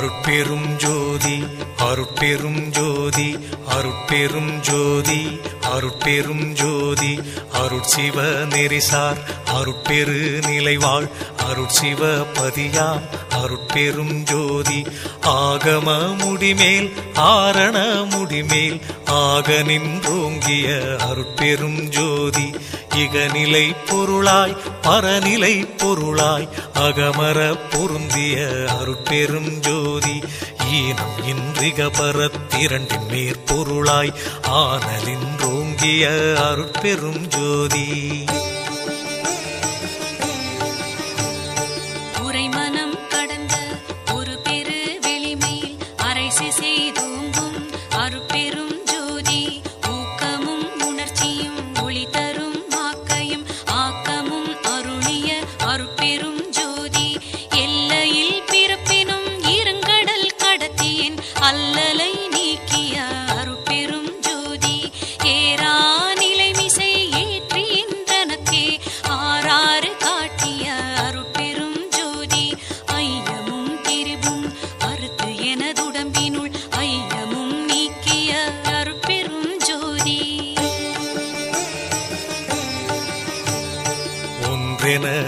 அருட்பெரும் ஜோதி அருட்பெரும் ஜோதி அருட்பெரும் ஜோதி அருட்பெரும் ஜோதி அருட்சிவ நெறிசார் அருட்பெரு நிலைவாழ் அருட்சிவ பதியாம் அருட்பெரும் ஜோதி. ஆகம முடிமேல் ஆரண முடிமேல் ஆக நின்றோங்கிய அருட்பெரும் ஜோதி இகநிலை பொருளாய் பரநிலை பொருளாய் அகமர பொருந்திய அருட்பெரும் ஜோதி ஈனம் இன்றிக பரத்திரண்டின் மேற்பொருளாய் ஆனலின்றோங்கிய அருட்பெரும் ஜோதி.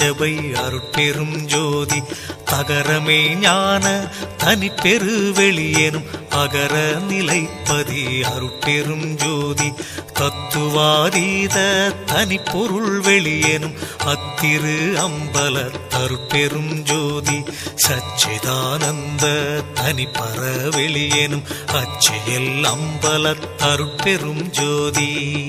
சிற்சபை அருட்பெரும் ஜோதி தகரமே ஞான தனிப்பெரு வெளியேனும் அகர நிலைப்பதி அருட்பெரும் ஜோதி. தத்துவாதீத தனிப்பொருள் வெளியேனும் அத்திரு அம்பல தருப்பெரும் ஜோதி. சச்சிதானந்த தனிப்பற வெளியேனும் அச்சியல் அம்பல தருப்பெரும் ஜோதி.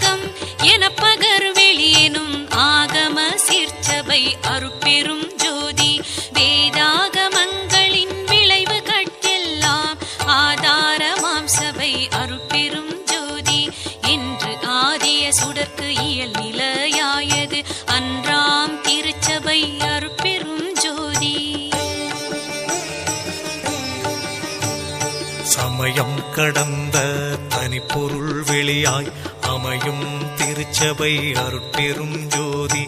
அதற்கு இயல் நிலையாயது. அன்றாம் திருச்சபை அருட்பெரும் ஜோதி. சமயம் கடந்த தனிப்பொருள் வெளியாய் அமையும் திருச்சபை அருட்பெரும் ஜோதி.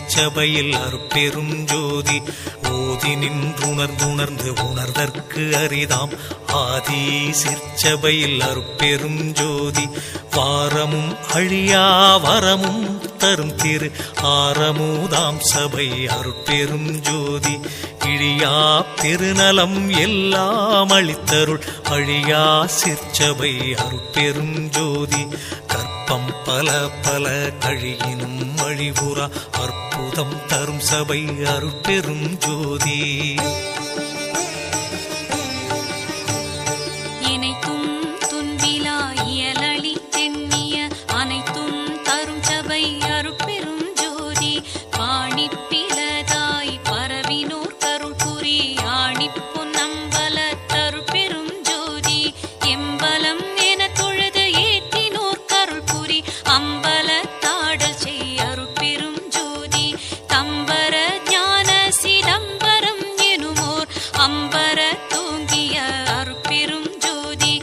திருச்சபையில் அற்பெரும் ஜோதி ஓதி நின்றுணர்ந்துணர்ந்து உணர்தற்கு அரிதாம். ஆதி சிற்சபையில் அற்பெரும் ஜோதி வாரமும் அழியா வரமும் தரும் திரு ஆரமுதாம் சபை அருட்பெரும் ஜோதி. இழியா பெருநலம் எல்லாம் அளித்தருள் அழியா சிற்சபை அருட்பெரும் ஜோதி. அற்பம் பல பல கழியினும் அழிவுறா அற்புதம் தரும் சபை அருட்பெரும் ஜோதி. அம்பர தூங்கிய அருட்பெரும் ஜோதி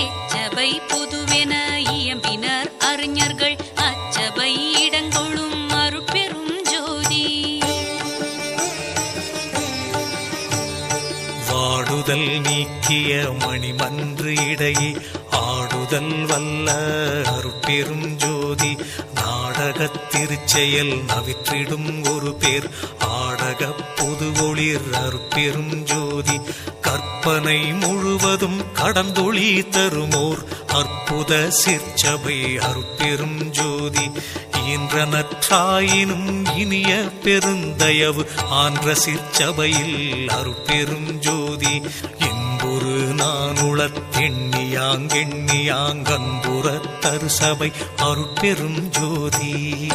எச்சபை பொதுவென இயம்பினர் அறிஞர்கள் அச்சபை இடங்கொள்ளும் அருட்பெரும் ஜோதி. வாடுதல் நீக்கிய மணிமன்று இடையே ஆடுதல் வல்ல அருப்பெரும் ஜோதி நாடகத் திருச்செயல் நவிற்றிடும் ஒரு பேர் ஆடகப் பொது ஒளிர் அருட்பெரும் ஜோதி. கற்பனை முழுவதும் கடந்தொளி தருமோர். அற்புத சிற்சபை அற்பெரும் ஜோதி. ஈன்ற நற்றாயினும் இனிய பெருந்தயவு. ஆன்ற சிற்சபையில் அருட்பெரும் ஜோதி. என்பொரு நானுளத்தெண்ணியாங்கெண்ணியாங்கம்புற தரு சபை அருட்பெரும் ஜோதி.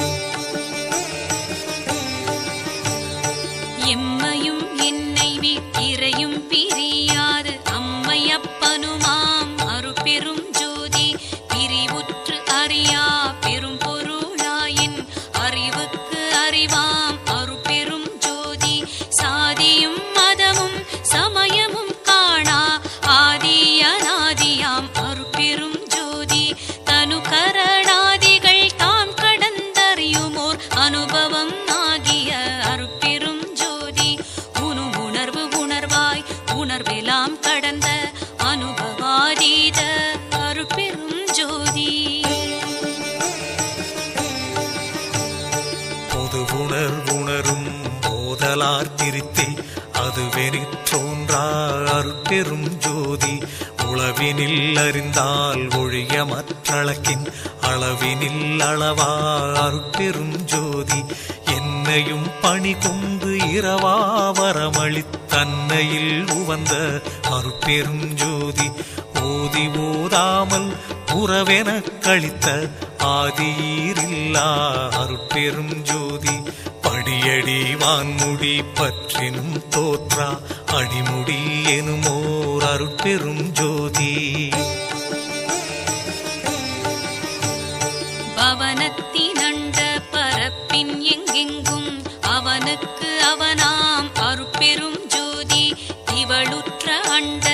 அனுபவாதீத ஜோதி. பொது உணர்வுணரும் போதலார் திருத்தே அதுவெனிற்றோன்றா அருட்பெரும் ஜோதி. உளவினில் அறிந்தால் ஒழிய மற்றளக்கின் அளவினில் அளவார் பெரும் ஜோதி. என்னையும் பணி கொண்டு இரவா வரமளித்தன்னையில் உவந்த அருப்பெரும் ஜோதி. ஓதாமல் உறவென கழித்த ஆதியீரில்லா அருட்பெரும் ஜோதி படியடி வான்முடி பற்றினும் தோற்றா அடிமுடி எனும் ஓர் அருட்பெரும் ஜோதி. பவனத்தினண்ட பரப்பின் எங்கெங்கும் அவனுக்கு அவனாம் அருட்பெரும் ஜோதி திவளுற்ற அண்ட